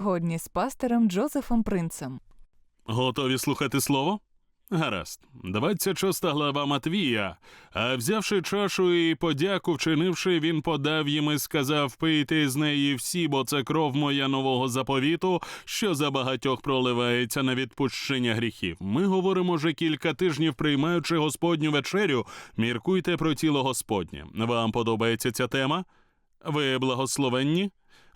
Годні з пастором Джозефом Принцем. Готові слухати слово? Гаразд, 26 глава Матвія. А взявши чашу і подяку вчинивши, він подав їм і сказав: пийте з неї всі, бо це кров моя нового заповіту, що за багатьох проливається на відпущення гріхів. Ми говоримо вже кілька тижнів, приймаючи Господню вечерю, міркуйте про тіло Господнє. Вам подобається ця тема? Ви благословенні?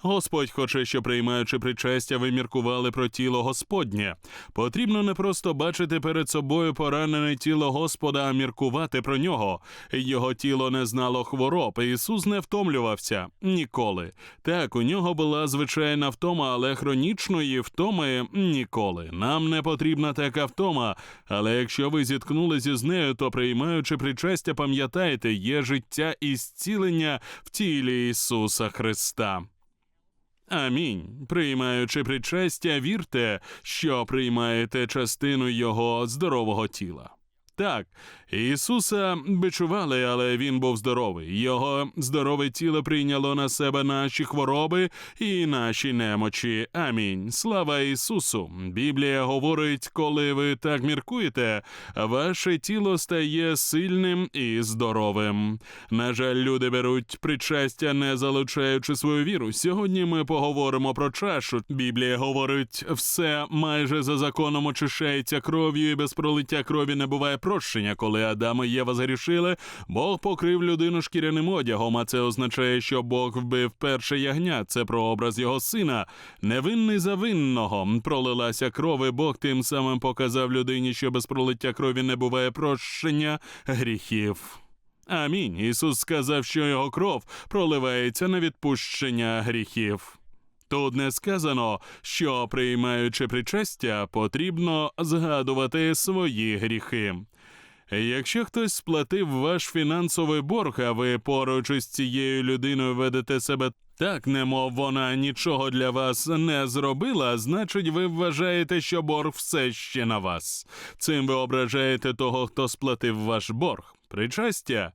Господь хоче, що приймаючи причастя, ви міркували про тіло Господнє. Потрібно не просто бачити перед собою поранене тіло Господа, а міркувати про нього. Його тіло не знало хвороб. Ісус не втомлювався ніколи. Так, у нього була звичайна втома, але хронічної втоми ніколи. Нам не потрібна така втома. Але якщо ви зіткнулися з нею, то приймаючи причастя, пам'ятайте, є життя і зцілення в тілі Ісуса Христа. Амінь. Приймаючи причастя, вірте, що приймаєте частину Його здорового тіла. Так, Ісуса бичували, але він був здоровий. Його здорове тіло прийняло на себе наші хвороби і наші немочі. Амінь. Слава Ісусу! Біблія говорить, коли ви так міркуєте, ваше тіло стає сильним і здоровим. На жаль, люди беруть причастя, не залучаючи свою віру. Сьогодні ми поговоримо про чашу. Біблія говорить, все майже за законом очищається кров'ю, і без пролиття крові не буває прощення. Коли Адам і Єва зарішили, Бог покрив людину шкіряним одягом, а це означає, що Бог вбив перше ягня. Це прообраз його сина. Невинний за винного пролилася кров, і Бог тим самим показав людині, що без пролиття крові не буває прощення гріхів. Амінь. Ісус сказав, що його кров проливається на відпущення гріхів. Тут не сказано, що приймаючи причастя, потрібно згадувати свої гріхи. Якщо хтось сплатив ваш фінансовий борг, а ви поруч із цією людиною ведете себе так, немов вона нічого для вас не зробила, значить, ви вважаєте, що борг все ще на вас. Цим ви ображаєте того, хто сплатив ваш борг. Причастя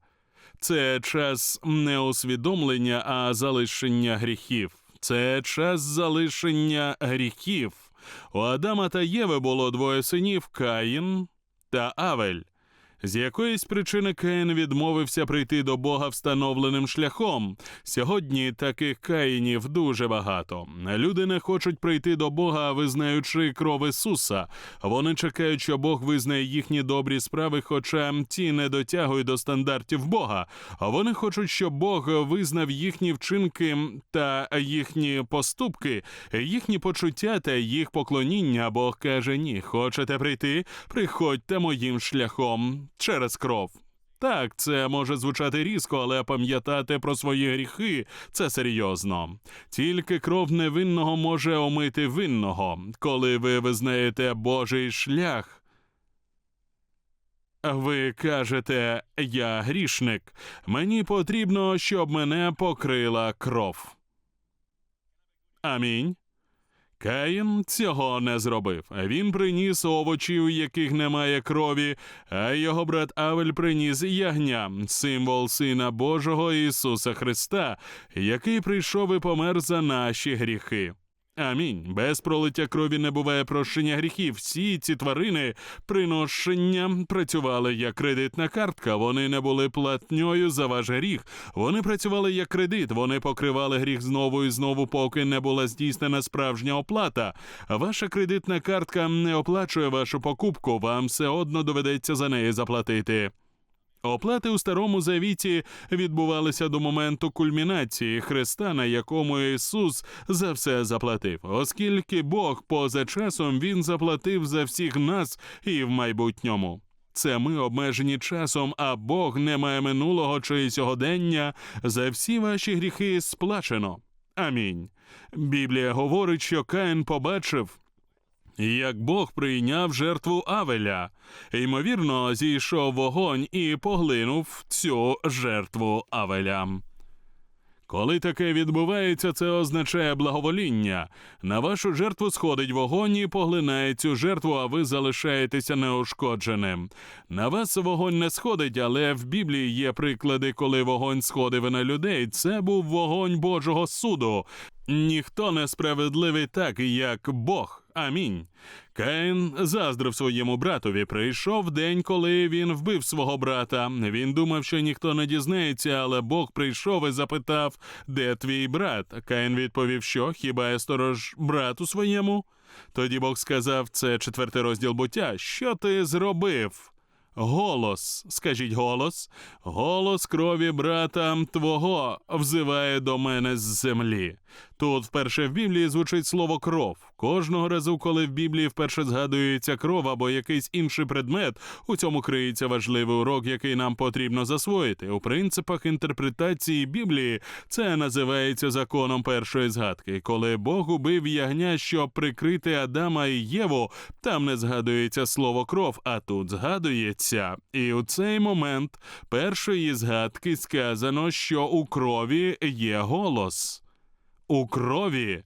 це час не усвідомлення, а залишення гріхів. Це час залишення гріхів. У Адама та Єви було двоє синів Каїн та Авель. З якоїсь причини Каїн відмовився прийти до Бога встановленим шляхом. Сьогодні таких каїнів дуже багато. Люди не хочуть прийти до Бога, визнаючи кров Ісуса. Вони чекають, що Бог визнає їхні добрі справи, хоча ті не дотягують до стандартів Бога. Вони хочуть, щоб Бог визнав їхні вчинки та їхні поступки, їхні почуття та їх поклоніння. Бог каже: ні, хочете прийти? Приходьте моїм шляхом через кров. Так, це може звучати різко, але пам'ятати про свої гріхи це серйозно. Тільки кров невинного може омити винного, коли ви визнаєте Божий шлях. Ви кажете, я грішник, мені потрібно, щоб мене покрила кров. Амінь. Каїн цього не зробив. Він приніс овочі, яких немає крові, а його брат Авель приніс ягня, символ Сина Божого Ісуса Христа, який прийшов і помер за наші гріхи. Амінь. Без пролиття крові не буває прощення гріхів. Всі ці тварини приношення працювали як кредитна картка. Вони не були платньою за ваш гріх. Вони працювали як кредит. Вони покривали гріх знову і знову, поки не була здійснена справжня оплата. Ваша кредитна картка не оплачує вашу покупку. Вам все одно доведеться за неї заплатити. Оплати у старому завіті відбувалися до моменту кульмінації Христа, на якому Ісус за все заплатив, оскільки Бог поза часом Він заплатив за всіх нас і в майбутньому. Це ми обмежені часом, а Бог не має минулого чи сьогодення. За всі ваші гріхи сплачено. Амінь. Біблія говорить, що Каїн побачив, як Бог прийняв жертву Авеля. Ймовірно, зійшов вогонь і поглинув цю жертву Авеля. Коли таке відбувається, це означає благовоління. На вашу жертву сходить вогонь і поглинає цю жертву, а ви залишаєтеся неушкодженим. На вас вогонь не сходить, але в Біблії є приклади, коли вогонь сходив на людей. Це був вогонь Божого суду. Ніхто не справедливий так, як Бог. Амінь. Каїн заздрив своєму братові. Прийшов день, коли він вбив свого брата. Він думав, що ніхто не дізнається, але Бог прийшов і запитав, де твій брат. Каїн відповів, що хіба я сторож брату своєму? Тоді Бог сказав, це четвертий розділ буття. Що ти зробив? Голос, скажіть голос, голос крові брата твого взиває до мене з землі. Тут вперше в Біблії звучить слово кров. Кожного разу, коли в Біблії вперше згадується кров або якийсь інший предмет, у цьому криється важливий урок, який нам потрібно засвоїти. У принципах інтерпретації Біблії це називається законом першої згадки. Коли Бог убив ягня, щоб прикрити Адама і Єву, там не згадується слово кров, а тут згадується. І у цей момент першої згадки сказано, що у крові є голос. У крові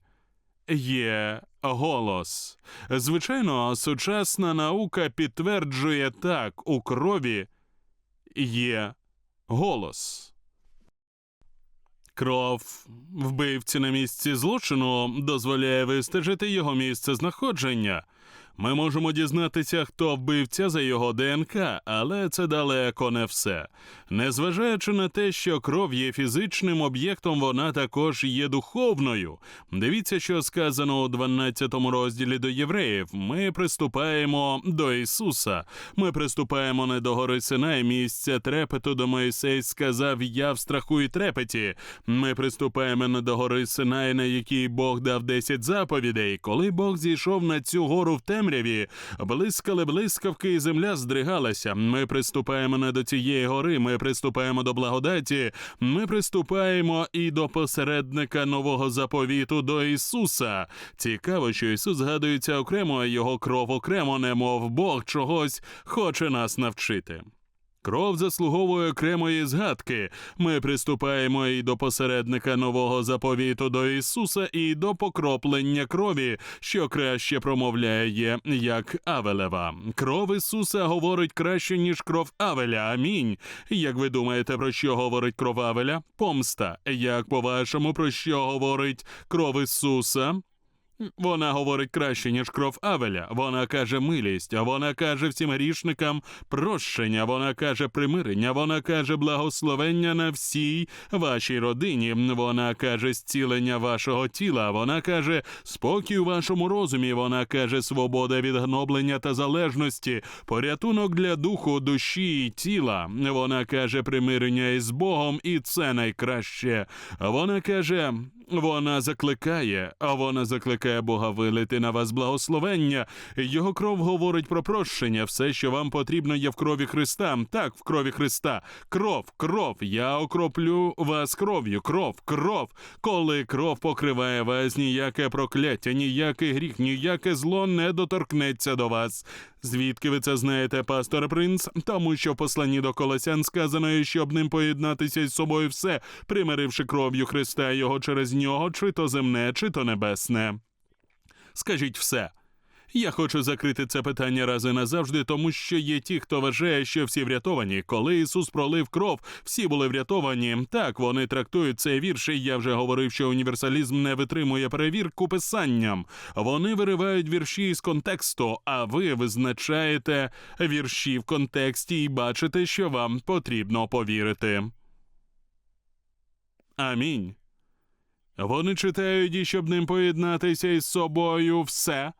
є голос. Звичайно, сучасна наука підтверджує так: у крові є голос. Кров вбивці на місці злочину дозволяє вистежити його місце знаходження. Ми можемо дізнатися, хто вбивця за його ДНК, але це далеко не все. Незважаючи на те, що кров є фізичним об'єктом, вона також є духовною. Дивіться, що сказано у 12 розділі до євреїв. Ми приступаємо до Ісуса. Ми приступаємо не до гори Синай, місця трепету, до Моїсей сказав: Я в страху і трепеті. Ми приступаємо не до гори Синай, на якій Бог дав 10 заповідей. Коли Бог зійшов на цю гору в темряві, блискали блискавки, і земля здригалася. Ми приступаємо не до цієї гори. Ми приступаємо до благодаті. Ми приступаємо і до посередника нового заповіту до Ісуса. Цікаво, що Ісус згадується окремо, а його кров окремо, немов Бог чогось хоче нас навчити. Кров заслуговує окремої згадки. Ми приступаємо і до посередника нового заповіту до Ісуса, і до покроплення крові, що краще промовляє як Авелева. Кров Ісуса говорить краще, ніж кров Авеля. Амінь. Як ви думаєте, про що говорить кров Авеля? Помста. Як по-вашому, про що говорить кров Ісуса? Вона говорить краще, ніж кров Авеля. Вона каже милість, вона каже всім грішникам прощення, вона каже примирення, вона каже благословення на всій вашій родині. Вона каже зцілення вашого тіла. Вона каже спокій у вашому розумі. Вона каже свобода від гноблення та залежності, порятунок для духу, душі і тіла. Вона каже примирення із Богом, і це найкраще. Вона каже. Вона закликає, а вона закликає Бога вилити на вас благословення. Його кров говорить про прощення. Все, що вам потрібно, є в крові Христа. Так, в крові Христа. Кров, кров. Я окроплю вас кров'ю. Кров, кров. Коли кров покриває вас, ніяке прокляття, ніякий гріх, ніяке зло не доторкнеться до вас. Звідки ви це знаєте, пастор Принц? Тому що в посланні до Колосян сказано, щоб ним поєднатися із собою все, примиривши кров'ю Христа його через нього, чи то земне, чи то небесне. Скажіть все. Я хочу закрити це питання раз і назавжди, тому що є ті, хто вважає, що всі врятовані. Коли Ісус пролив кров, всі були врятовані. Так вони трактують цей вірш. і Я вже говорив, що універсалізм не витримує перевірку писанням. Вони виривають вірші з контексту, а ви визначаєте вірші в контексті і бачите, що вам потрібно повірити. Амінь. Вони читають, і щоб ним поєднатися із собою все.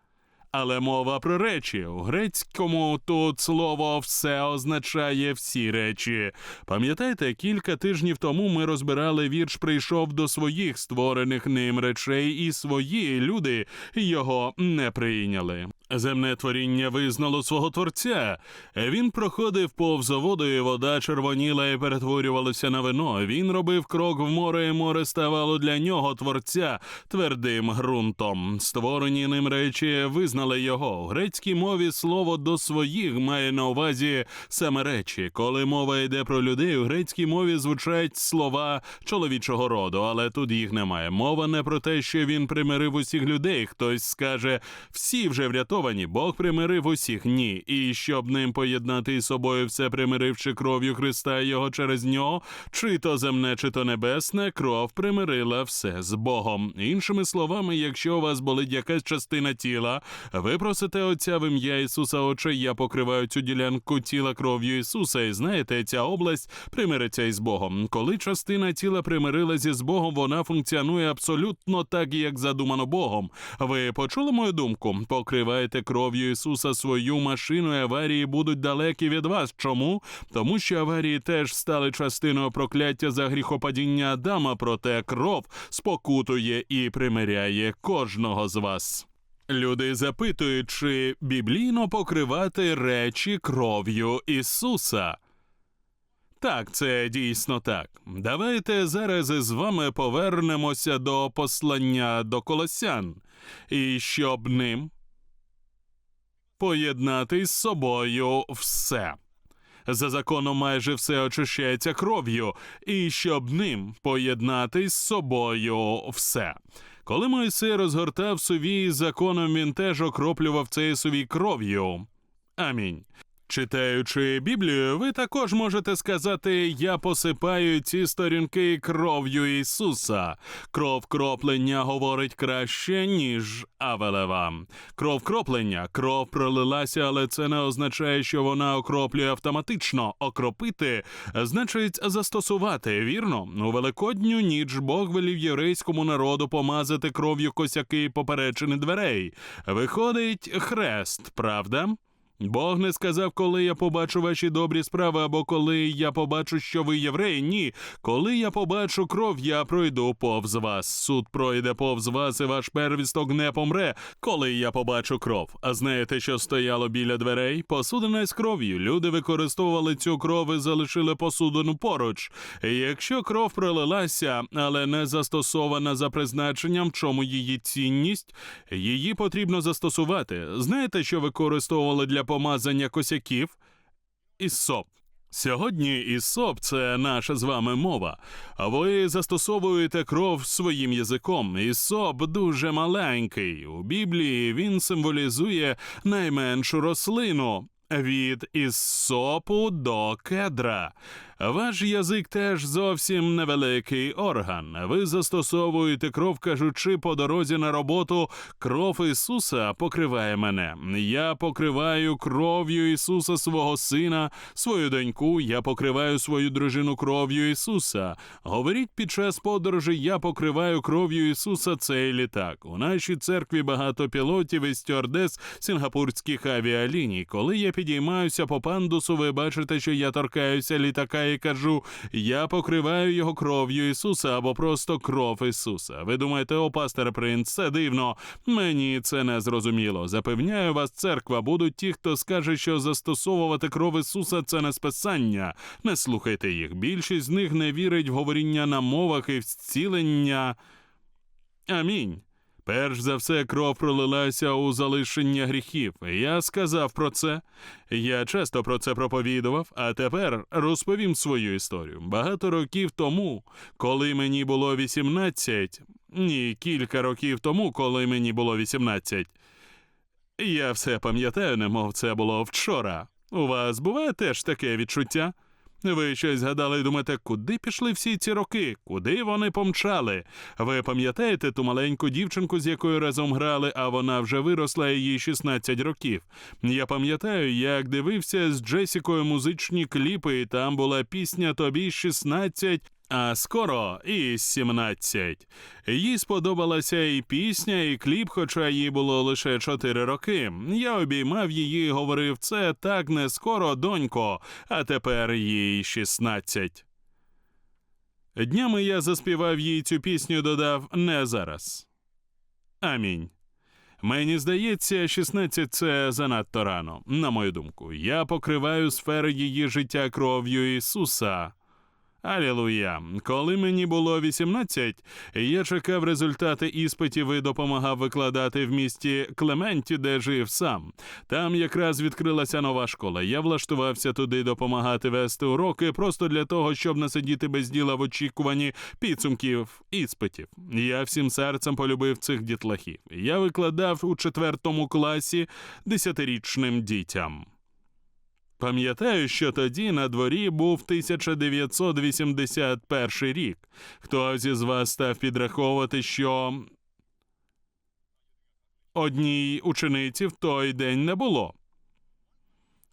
Але мова про речі. У грецькому тут слово все означає всі речі. Пам'ятаєте, кілька тижнів тому ми розбирали вірш прийшов до своїх створених ним речей, і свої люди його не прийняли. Земне творіння визнало свого творця. Він проходив повз воду, і вода червоніла і перетворювалася на вино. Він робив крок в море, і море ставало для нього творця твердим ґрунтом. Створені ним речі визнали його. У грецькій мові слово до своїх має на увазі саме речі. Коли мова йде про людей, у грецькій мові звучать слова чоловічого роду, але тут їх немає. Мова не про те, що він примирив усіх людей. Хтось скаже, всі вже врятовані, Бог примирив усіх. Ні. І щоб ним поєднати із собою все примиривши кров'ю Христа і його через нього, чи то земне, чи то небесне, кров примирила все з Богом. Іншими словами, якщо у вас болить якась частина тіла, ви просите Отця в ім'я Ісуса, Отче, я покриваю цю ділянку тіла кров'ю Ісуса, і знаєте, ця область примириться із Богом. Коли частина тіла примирилась із Богом, вона функціонує абсолютно так, як задумано Богом. Ви почули мою думку? Покриваєте кров'ю Ісуса свою машину, і аварії будуть далекі від вас. Чому? Тому що аварії теж стали частиною прокляття за гріхопадіння Адама, проте кров спокутує і примиряє кожного з вас. Люди запитують, чи біблійно покривати речі кров'ю Ісуса. Так, це дійсно так. Давайте зараз із вами повернемося до послання до колосян, і щоб ним поєднати з собою все. За законом майже все очищається кров'ю, і щоб ним поєднати з собою все. Коли Мойсей розгортав сувій законом, він теж окроплював цей сувій кров'ю. Амінь. Читаючи Біблію, ви також можете сказати: Я посипаю ці сторінки кров'ю Ісуса. Кров кроплення говорить краще, ніж Авелева. Кров кроплення, кров пролилася, але це не означає, що вона окроплює автоматично. Окропити значить застосувати. Вірно, у великодню ніч Бог велів єврейському народу помазати кров'ю косяки поперечини дверей. Виходить хрест, правда? Бог не сказав, коли я побачу ваші добрі справи, або коли я побачу, що ви євреї. Ні. Коли я побачу кров, я пройду повз вас. Суд пройде повз вас, і ваш первісток не помре, коли я побачу кров. А знаєте, що стояло біля дверей? Посудина з кров'ю. Люди використовували цю кров і залишили посудину поруч. Якщо кров пролилася, але не застосована за призначенням, чому її цінність, її потрібно застосувати. Знаєте, що використовували для помазання косяків? Ісоп. Сьогодні ісоп це наша з вами мова. А ви застосовуєте кров своїм язиком. Ісоп дуже маленький. У Біблії він символізує найменшу рослину. Від ісопу до кедра. Ваш язик теж зовсім невеликий орган. Ви застосовуєте кров, кажучи по дорозі на роботу, кров Ісуса покриває мене. Я покриваю кров'ю Ісуса свого сина, свою доньку, я покриваю свою дружину кров'ю Ісуса. Говоріть під час подорожі, я покриваю кров'ю Ісуса цей літак. У нашій церкві багато пілотів і стюардес сінгапурських авіаліній. Коли я підіймаюся по пандусу, ви бачите, що я торкаюся літака і кажу: я покриваю його кров'ю Ісуса або просто кров Ісуса. Ви думаєте, о, пастор принц, це дивно. Мені це не зрозуміло. Запевняю вас, церква, будуть ті, хто скаже, що застосовувати кров Ісуса це не списання. Не слухайте їх. Більшість з них не вірить в говоріння на мовах і в зцілення. Амінь. Перш за все, кров пролилася у залишення гріхів. Я сказав про це. Я часто про це проповідував, а тепер розповім свою історію. Багато років тому, коли мені було 18, ні, кілька років тому, коли мені було 18, я все пам'ятаю, немов це було вчора. У вас буває теж таке відчуття? Ви щось згадали і думаєте, куди пішли всі ці роки? Куди вони помчали? Ви пам'ятаєте ту маленьку дівчинку, з якою разом грали, а вона вже виросла їй 16 років. Я пам'ятаю, як дивився з Джесікою музичні кліпи, і там була пісня Тобі 16, а скоро і 17. Їй сподобалася і пісня, і кліп, хоча їй було лише 4 роки. Я обіймав її і говорив, це так не скоро, донько, а тепер їй 16. Днями я заспівав їй цю пісню, додав не зараз. Амінь. Мені здається, 16 – це занадто рано, на мою думку. Я покриваю сфери її життя кров'ю Ісуса. Алілуя. Коли мені було 18, я чекав результати іспитів і допомагав викладати в місті Клементі, де жив сам. Там якраз відкрилася нова школа. Я влаштувався туди допомагати вести уроки просто для того, щоб не сидіти без діла в очікуванні підсумків іспитів. Я всім серцем полюбив цих дітлахів. Я викладав у четвертому класі десятирічним дітям. Пам'ятаю, що тоді на дворі був 1981 рік. Хтось із вас став підраховувати, що одній учениці в той день не було.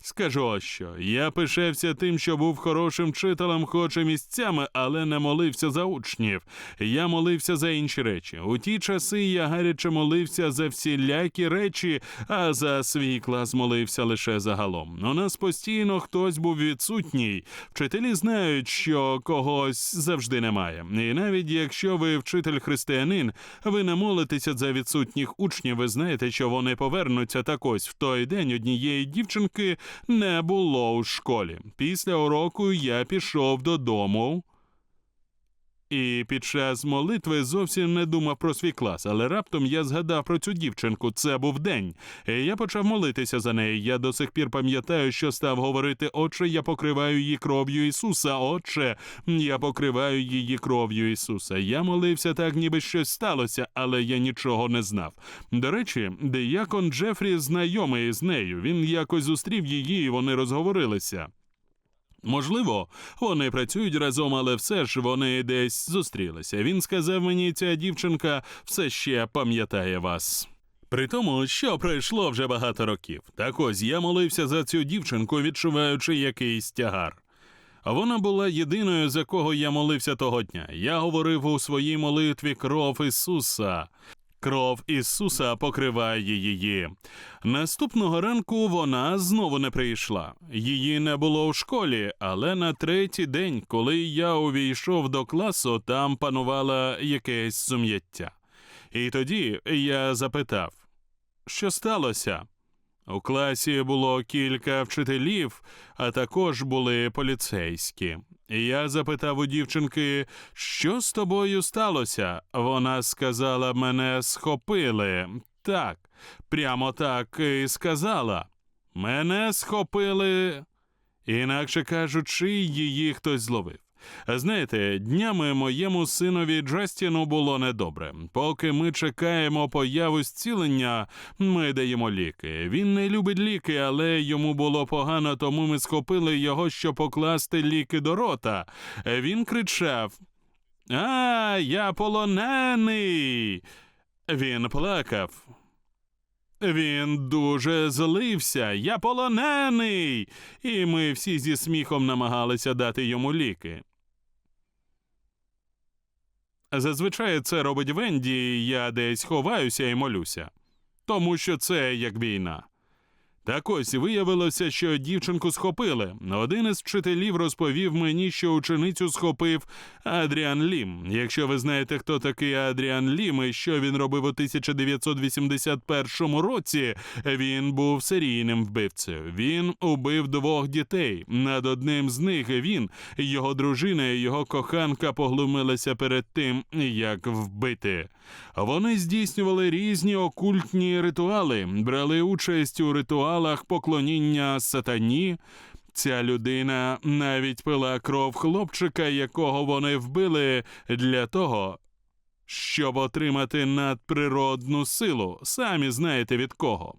Скажу ось що, я пишався тим, що був хорошим вчителем, хоч і місцями, але не молився за учнів. Я молився за інші речі. У ті часи я гаряче молився за всілякі речі, а за свій клас молився лише загалом. У нас постійно хтось був відсутній. Вчителі знають, що когось завжди немає. І навіть якщо ви вчитель християнин, ви не молитеся за відсутніх учнів, ви знаєте, що вони повернуться так ось в той день однієї дівчинки не було у школі. Після уроку я пішов додому. І під час молитви зовсім не думав про свій клас, але раптом я згадав про цю дівчинку. Це був день. І я почав молитися за неї. Я до сих пір пам'ятаю, що став говорити: Отче, я покриваю її кров'ю Ісуса. Отче, я покриваю її кров'ю Ісуса. Я молився так, ніби щось сталося, але я нічого не знав. До речі, деякон Джефрі знайомий з нею. Він якось зустрів її, і вони розговорилися. Можливо, вони працюють разом, але все ж вони десь зустрілися. Він сказав мені, ця дівчинка все ще пам'ятає вас. При тому, що пройшло вже багато років. Так ось я молився за цю дівчинку, відчуваючи якийсь тягар. Вона була єдиною, за кого я молився того дня. Я говорив у своїй молитві кров Ісуса. Кров Ісуса покриває її. Наступного ранку вона знову не прийшла. Її не було в школі, але на третій день, коли я увійшов до класу, там панувало якесь сум'яття. І тоді я запитав, що сталося? У класі було кілька вчителів, а також були поліцейські. Я запитав у дівчинки, що з тобою сталося? Вона сказала, мене схопили. Так, прямо так і сказала. Мене схопили. Інакше кажучи, її хтось зловив. Знаєте, днями моєму синові Джастіну було недобре. Поки ми чекаємо появу зцілення, ми даємо ліки. Він не любить ліки, але йому було погано, тому ми схопили його, щоб покласти ліки до рота. Він кричав: А, я полонений. Він плакав. Він дуже злився, я полонений. І ми всі зі сміхом намагалися дати йому ліки. Зазвичай це робить Венді, я десь ховаюся і молюся, тому що це як війна. Так ось виявилося, що дівчинку схопили. Один із вчителів розповів мені, що ученицю схопив Адріан Лім. Якщо ви знаєте, хто такий Адріан Лім і що він робив у 1981 році, він був серійним вбивцею. Він убив двох дітей. Над одним з них він, його дружина і його коханка поглумилися перед тим, як вбити. Вони здійснювали різні окультні ритуали, брали участь у ритуалах поклоніння сатані. Ця людина навіть пила кров хлопчика, якого вони вбили для того, щоб отримати надприродну силу. Самі знаєте від кого.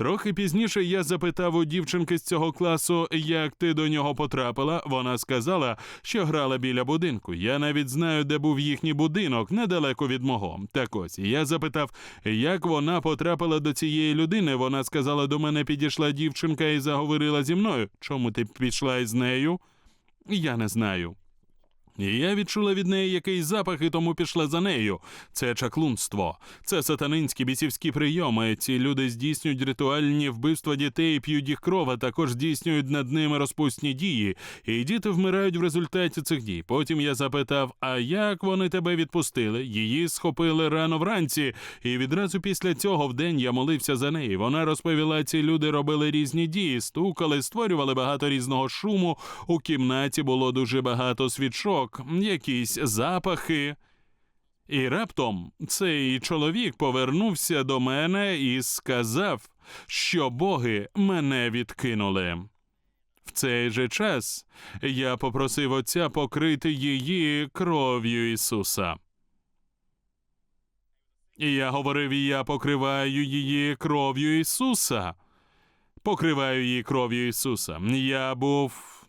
Трохи пізніше я запитав у дівчинки з цього класу, як ти до нього потрапила. Вона сказала, що грала біля будинку. Я навіть знаю, де був їхній будинок, недалеко від мого. Так ось я запитав, як вона потрапила до цієї людини. Вона сказала, до мене підійшла дівчинка і заговорила зі мною. Чому ти пішла із нею? Я не знаю. Я відчула від неї якийсь запах і тому пішла за нею. Це чаклунство, це сатанинські бісівські прийоми. Ці люди здійснюють ритуальні вбивства дітей, п'ють їх кров, а також здійснюють над ними розпусні дії. І діти вмирають в результаті цих дій. Потім я запитав: а як вони тебе відпустили? Її схопили рано вранці, і відразу після цього вдень я молився за неї. Вона розповіла, ці люди робили різні дії, стукали, створювали багато різного шуму. У кімнаті було дуже багато свічок, якісь запахи. І раптом цей чоловік повернувся до мене і сказав, що боги мене відкинули. В цей же час я попросив отця покрити її кров'ю Ісуса. І я говорив, я покриваю її кров'ю Ісуса. Покриваю її кров'ю Ісуса. Я був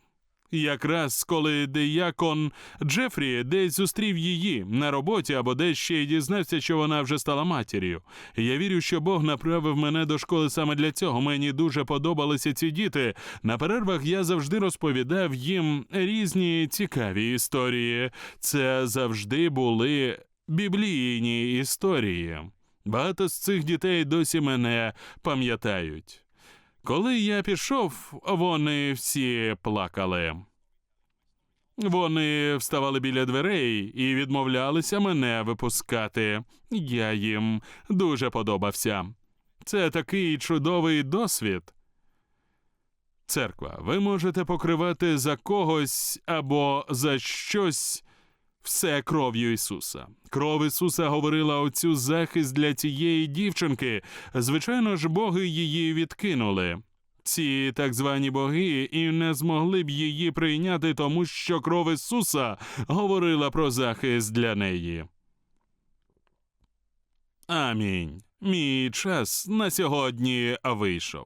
якраз коли диякон Джефрі десь зустрів її на роботі або десь ще й дізнався, що вона вже стала матір'ю. Я вірю, що Бог направив мене до школи саме для цього. Мені дуже подобалися ці діти. На перервах я завжди розповідав їм різні цікаві історії. Це завжди були біблійні історії. Багато з цих дітей досі мене пам'ятають. Коли я пішов, вони всі плакали. Вони вставали біля дверей і відмовлялися мене випускати. Я їм дуже подобався. Це такий чудовий досвід. Церква, ви можете покривати за когось або за щось все кров'ю Ісуса. Кров Ісуса говорила оцю захист для цієї дівчинки. Звичайно ж, боги її відкинули. Ці так звані боги і не змогли б її прийняти, тому що кров Ісуса говорила про захист для неї. Амінь. Мій час на сьогодні вийшов.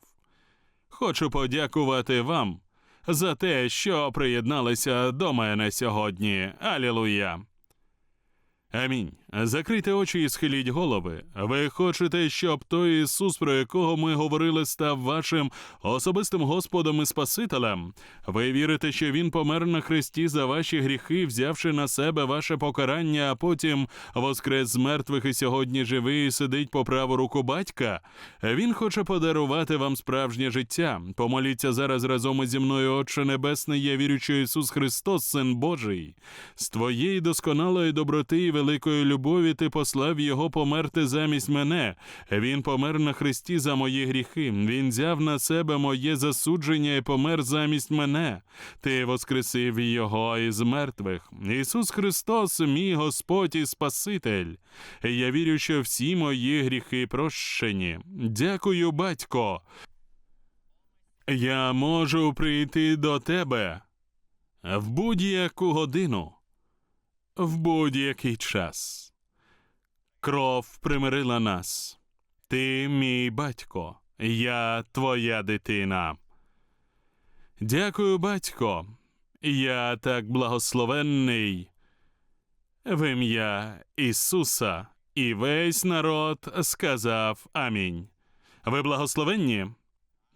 Хочу подякувати вам за те, що приєдналися до мене сьогодні. Алілуя. Амінь. Закрийте очі і схиліть голови. Ви хочете, щоб той Ісус, про якого ми говорили, став вашим особистим Господом і Спасителем. Ви вірите, що Він помер на хресті за ваші гріхи, взявши на себе ваше покарання, а потім воскрес з мертвих і сьогодні живий і сидить по праву руку батька. Він хоче подарувати вам справжнє життя. Помоліться зараз разом ізі мною, Отче Небесний, я вірю, що Ісус Христос, Син Божий, з твоєї досконалої доброти і великої любові ти послав його померти замість мене. Він помер на хресті за мої гріхи. Він взяв на себе моє засудження і помер замість мене. Ти воскресив його із мертвих. Ісус Христос, мій Господь і Спаситель. Я вірю, що всі мої гріхи прощені. Дякую, батько. Я можу прийти до тебе в будь-яку годину, в будь-який час. Кров примирила нас. Ти мій батько, я твоя дитина. Дякую, батько. Я так благословенний. В ім'я Ісуса і весь народ сказав Амінь. Ви благословенні?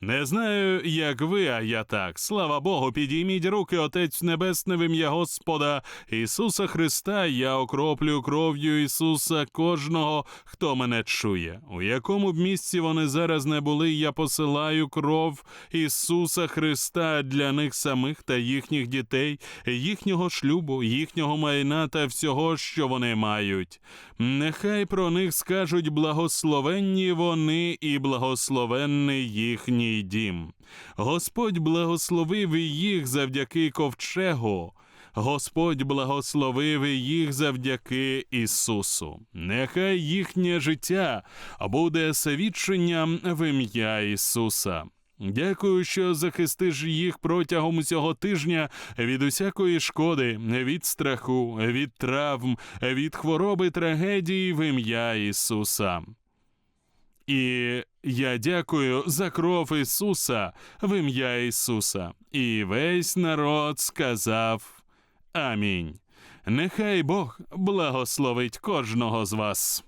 Не знаю, як ви, а я так. Слава Богу, підійміть руки, Отець Небесне, в ім'я Господа Ісуса Христа. Я окроплю кров'ю Ісуса кожного, хто мене чує. У якому б місці вони зараз не були, я посилаю кров Ісуса Христа для них самих та їхніх дітей, їхнього шлюбу, їхнього майна та всього, що вони мають. Нехай про них скажуть благословенні вони і благословенний їхній дім. Господь благословив їх завдяки ковчегу. Господь благословив їх завдяки Ісусу. Нехай їхнє життя буде свідченням в ім'я Ісуса. Дякую, що захистиш їх протягом усього тижня від усякої шкоди, від страху, від травм, від хвороби, трагедії в ім'я Ісуса. І я дякую за кров Ісуса в ім'я Ісуса. І весь народ сказав Амінь. Нехай Бог благословить кожного з вас.